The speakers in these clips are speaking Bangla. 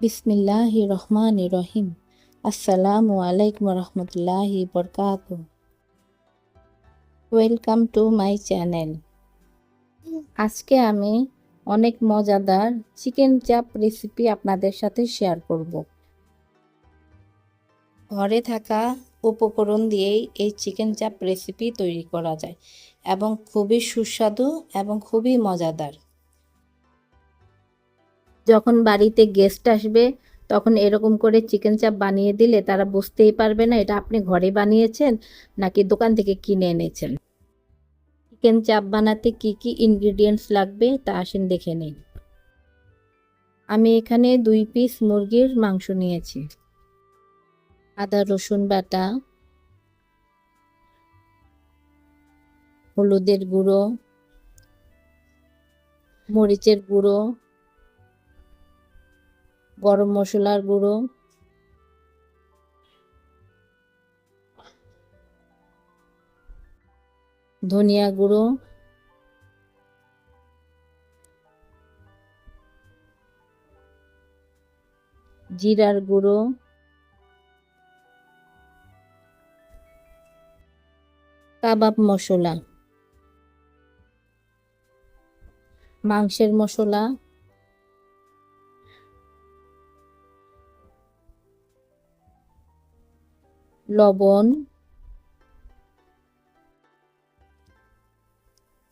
বিসমিল্লাহ রহমান রহিম। আসসালামু আলাইকুম রহমতুল্লাহি বরকাত। Welcome to my channel. আজকে আমি অনেক মজাদার চিকেন চাপ রেসিপি আপনাদের সাথে শেয়ার করব। ঘরে থাকা উপকরণ দিয়েই এই চিকেন চাপ রেসিপি তৈরি করা যায় এবং খুবই সুস্বাদু এবং খুবই মজাদার। যখন বাড়িতে গেস্ট আসবে, তখন এরকম করে চিকেন চাপ বানিয়ে দিলে তারা বুঝতেই পারবে না, এটা আপনি ঘরে বানিয়েছেন নাকি দোকান থেকে কিনে এনেছেন? চিকেন চাপ বানাতে কি কি ইনগ্রিডিয়েন্টস লাগবে তা আসেন দেখে নিন। আমি এখানে দুই পিস মুরগির মাংস নিয়েছি। আদা, রসুন বাটা, হলুদের গুঁড়ো, মরিচের গুঁড়ো গরম মশলার গুঁড়ো। ধনিয়া গুঁড়ো। জিরার গুঁড়ো। কাবাব মশলা। মাংসের মশলা। লবণ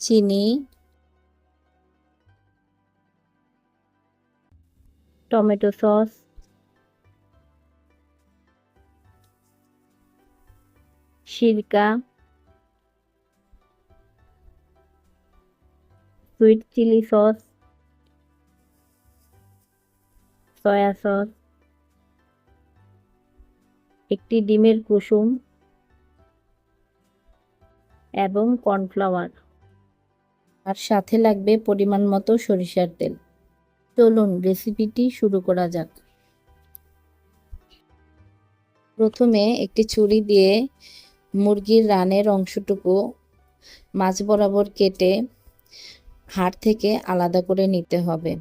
চিনি tomato sauce সিরকা sweet chilli sauce soya sauce একটি ডিমের কুসুম এবং কর্নফ্লাওয়ার। আর সাথে লাগবে পরিমাণ মতো সরিষার তেল। চলুন রেসিপিটি শুরু করা যাক। প্রথমে একটি ছুরি দিয়ে মুরগির রানের অংশটুকু মাছ বরাবর কেটে হাড় থেকে আলাদা করে নিতে হবে।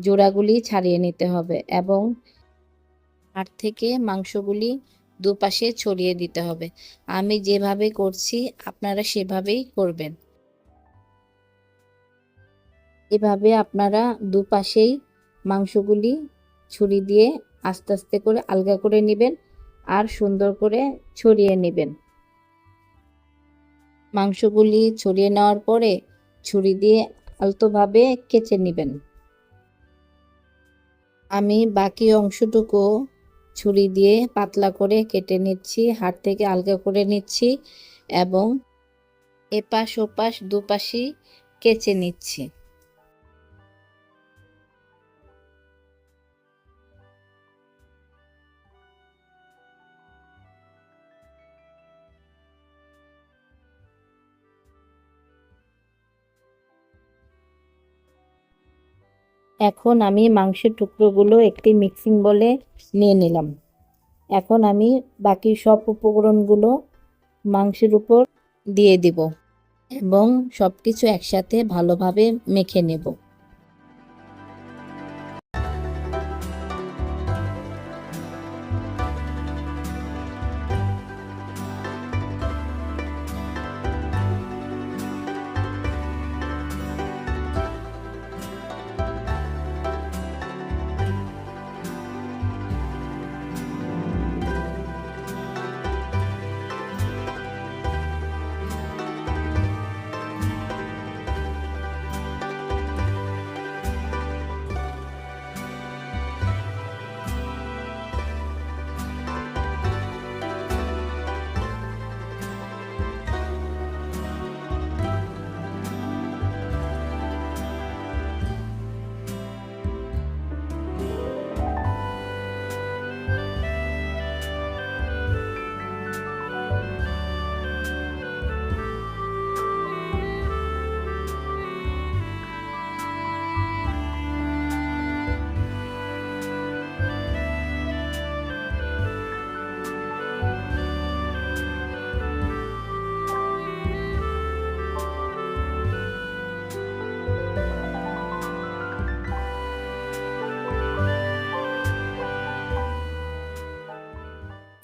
জোড়াগুলি ছাড়িয়ে নিতে হবে এবং হাড় থেকে মাংসগুলি দুপাশে ছড়িয়ে দিতে হবে। আমি যেভাবে করছি, আপনারা সেভাবেই করবেন। এভাবে আপনারা দুপাশেই মাংসগুলি ছুরি দিয়ে আস্তে আস্তে করে আলগা করে নেবেন আর সুন্দর করে ছড়িয়ে নেবেন। মাংসগুলি ছড়িয়ে নেওয়ার পরে ছুরি দিয়ে আলতোভাবে কেচে নেবেন। আমি বাকি অংশটুকু ছুরি দিয়ে পাতলা করে কেটে নিচ্ছি হাত থেকে আলগা করে নিচ্ছি এবং এপাশ ওপাশ দুপাশি কেচে নিচ্ছি। এখন আমি মাংসের টুকরোগুলো একটি মিক্সিং বলে নিয়ে নিলাম। এখন আমি বাকি সব উপকরণগুলো মাংসের উপর দিয়ে দিব এবং সব কিছু একসাথে ভালোভাবে মেখে নেব।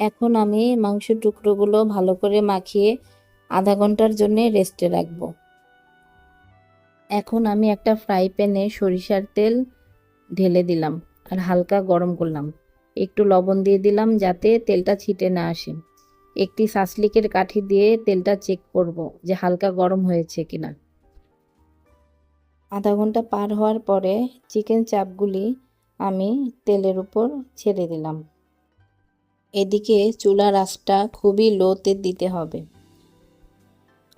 এখন আমি মাংসের টুকরোগুলো ভালো করে মাখিয়ে আধা ঘণ্টার জন্য রেস্টে রাখব। এখন আমি একটা ফ্রাই প্যানে সরিষার তেল ঢেলে দিলাম আর হালকা গরম করলাম। একটু লবণ দিয়ে দিলাম যাতে তেলটা ছিটে না আসে। একটি সাসলিকের কাঠি দিয়ে তেলটা চেক করব যে হালকা গরম হয়েছে কিনা। আধা ঘণ্টা পার হওয়ার পরে চিকেন চাপগুলি আমি তেলের উপর ছেড়ে দিলাম। এদিকে চুলার আঁচটা খুবই লোতে দিতে হবে।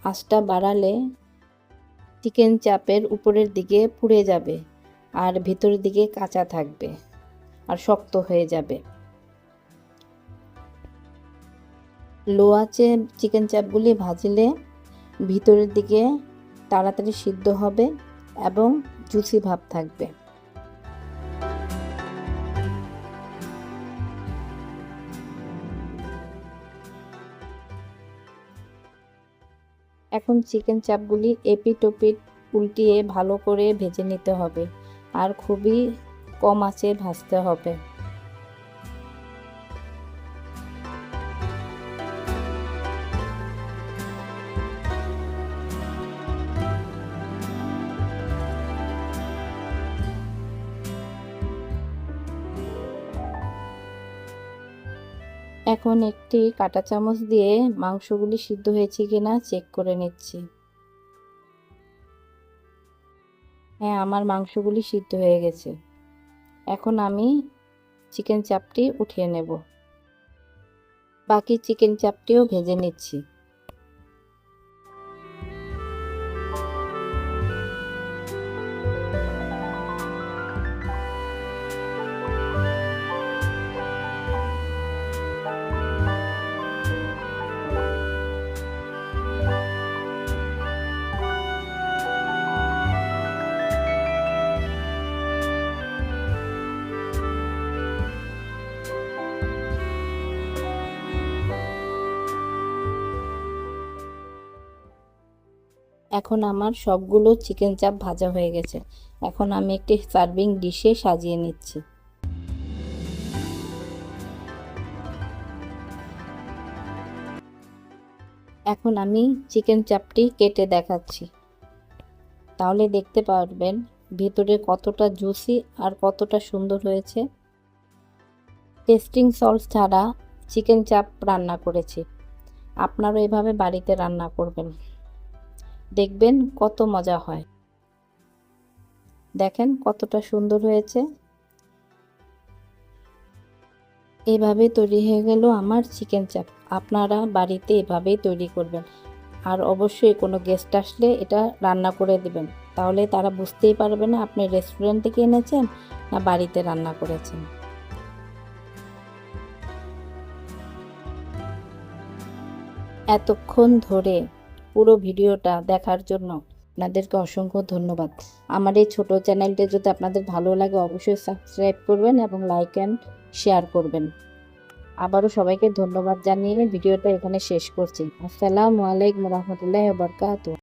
আঁচটা বাড়ালে চিকেন চাপের উপরের দিকে পুড়ে যাবে আর ভেতরের দিকে কাঁচা থাকবে আর শক্ত হয়ে যাবে। লো আঁচে চিকেন চাপগুলি ভাজলে ভিতরের দিকে তাড়াতাড়ি সিদ্ধ হবে এবং জুসি ভাব থাকবে। এখন চিকেন চাপগুলি এপিটোপিট উল্টিয়ে ভালো করে ভেজে নিতে হবে। আর খুবই কম আঁচে ভাজতে হবে। এখন একটি কাটা চামচ দিয়ে মাংসগুলি সিদ্ধ হয়েছে কিনা চেক করে নিচ্ছি। হ্যাঁ আমার মাংসগুলি সিদ্ধ হয়ে গেছে। এখন আমি চিকেন চাপটি উঠিয়ে নেব। বাকি চিকেন চাপটিও ভেজে নিচ্ছি। এখন আমার সবগুলো চিকেন চাপ ভাজা হয়ে গেছে। এখন আমি একটি সার্ভিং ডিশে সাজিয়ে নিচ্ছি। এখন আমি চিকেন চাপটি কেটে দেখাচ্ছি। তাহলে দেখতে পারবেন ভেতরে কতটা জুসি আর কতটা সুন্দর হয়েছে। টেস্টিং সল্ট ছাড়া চিকেন চাপ রান্না করেছি। আপনারা এভাবে বাড়িতে রান্না করবেন। দেখবেন কত মজা হয়। দেখেন কতটা সুন্দর হয়েছে। এভাবে তৈরি হয়ে গেল আমার চিকেন চাপ। আপনারা বাড়িতে এভাবেই তৈরি করবেন। আর অবশ্যই কোনো গেস্ট আসলে এটা রান্না করে দেবেন। তাহলে তারা বুঝতেই পারবে না আপনি রেস্টুরেন্ট থেকে এনেছেন না বাড়িতে রান্না করেছেন। এতক্ষণ ধরে পুরো ভিডিওটা দেখার জন্য আপনাদেরকে অসংখ্য ধন্যবাদ। আমার এই ছোটো চ্যানেলটা যদি আপনাদের ভালো লাগে অবশ্যই সাবস্ক্রাইব করবেন এবং লাইক অ্যান্ড শেয়ার করবেন। আবারও সবাইকে ধন্যবাদ জানিয়ে ভিডিওটা এখানে শেষ করছি। আসসালামু আলাইকুম রহমতুল্লাহ বরকাত